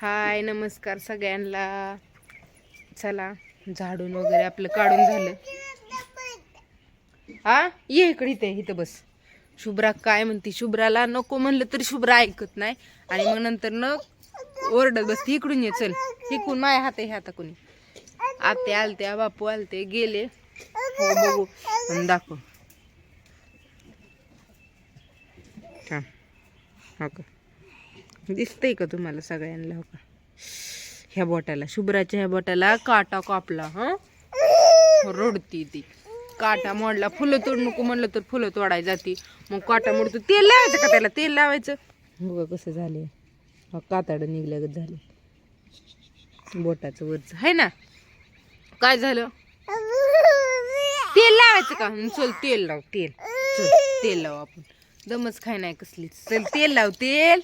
हाय नमस्कार सगळ्यांना. चला झाडून वगैरे आपलं काढून झालं. हा? ये इकडे इथे इथं बस. शुभ्रा काय म्हणते? शुभ्राला नको म्हणलं तरी शुभ्रा ऐकत नाही. आणि मग नंतर न ओरडत बसते. इकडून ये चल. इकडून माया हात आहे हाता कोणी? आते आलते बापू आलते गेले. हो बघू. आणि दाखव. हा हो का? दिसतंय का तुम्हाला सगळ्यांना? हो का? ह्या बोटाला शुभ्राच्या ह्या बोटाला काटा कापला हा? रडती ती. काटा मोडला फुलं तोड नको म्हणलं तर फुलं तोडाय जाती. मग काटा मोडतो तेल लावायचं का त्याला? तेल लावायचं. बघा कसं झाले? काताडं निघल्यागत झाले. बोटाचं वरचं. आहे ना? काय झालं? तेल लावायचं का? हं, चल तेल लाव तेल. चल तेल लाव आपण. दमच खाय नाही कसलीच चल तेल लाव तेल.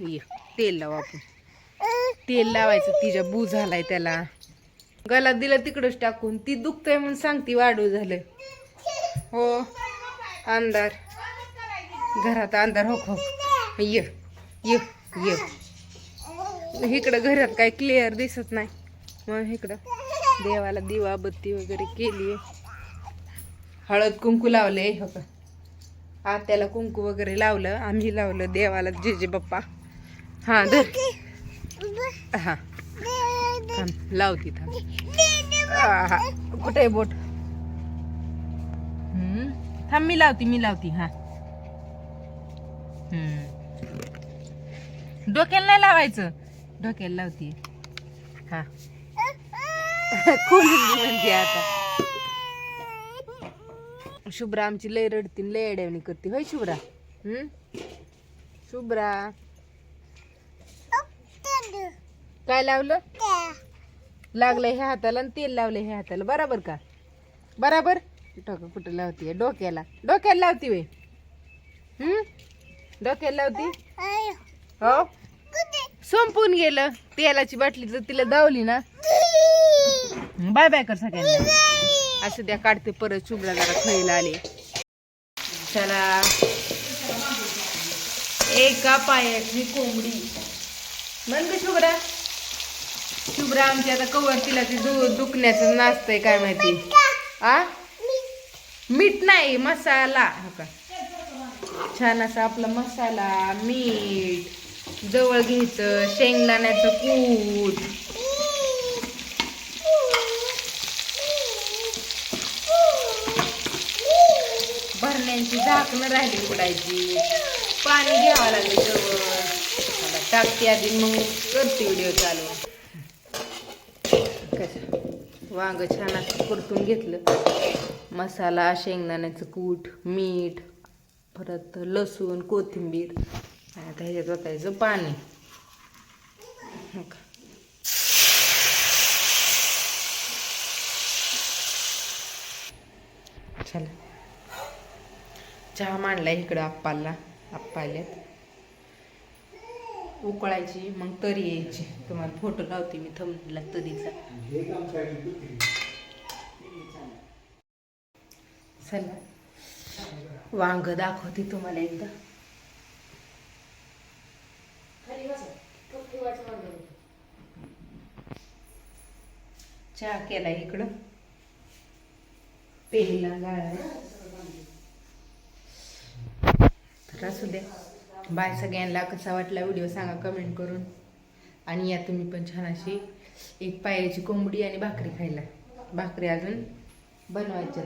ये तेल लाव आपण. तेल लावायचं तिच्या बू झालाय त्याला. गला दिलं तिकडच टाकून. ती दुखतंय म्हणून सांगती वाढू झालं हो अंधार. घरात अंधार हो हो. ये ये ये. इकडं घरात काय क्लिअर दिसत नाही. मग इकडं देवाला दिवा बत्ती वगैरे केली हळद कुंकू लावले हो का? आत्याला कुंकू वगैरे लावलं आम्ही लावलं देवाला जे जे बाप्पा हा धर. हा. थांब लावती थांब. आहा, कुठे आहे बोट? हम्म. थांब मी लावती मी लावती हा. हम्म. डोक्याला नाही लावायचं. डोक्याला लावती. हा. खोलून दे म्हणते आता? शुभ्रा आमची लय रडती लय अडवणी करते. होय शुभ्रा? हम्म? शुभ्रा. काय लावलं? लागलंय ह्या हाताला आणि तेल लावलंय ह्या हाताला. बराबर का? बराबर? कुठं कुठं लावते डोक्याला. डोक्याला लावती वे हम्म डोक्याला लावती? हो? संपून गेलं. तेलाची बाटली जर तिला दावली ना. बाय बाय कर सगळ्यांना. असं द्या काढते परत. शुभ्रा जरा खायला आले. चला. एका पायाची कोंबडी. म्हण ग शुभ्रा शुभ्रा आमची आता कवर तिला ते दु दुखण्याचं नाचतंय काय माहिती? आ? मीठ नाही मसाला. हो का? छान असा आपला मसाला मीठ जवळ घ्यायचं शेंगदाण्याचं कूट. भरण्यांची झाकणं राहिली उडायची पाणी घ्यावं लागेल जवळ. टाकते आधी मग करते व्हिडिओ चालू. कसं वांग छान असं परतून घेतलं. मसाला शेंगदाण्याचं कूट मीठ परत लसूण कोथिंबीर आणि आता ह्याच्यात ओतायचं पाणी. का. चला. चहा मांडला इकडं आप्पाला. आप्पा आल्यात उकळायची मग तरी यायची. तुम्हाला फोटो लावते मी थंबला तरीचा चला. वांग दाखवते तुम्हाला एकदा. चहा केला इकडं. पेला गाळा तर असू द्या बाय सगळ्यांना कसा वाटला व्हिडिओ सांगा कमेंट करून. आणि या तुम्ही पण छान अशी एक पायाची कोंबडी आणि भाकरी खायला. भाकरी अजून बनवायच्या.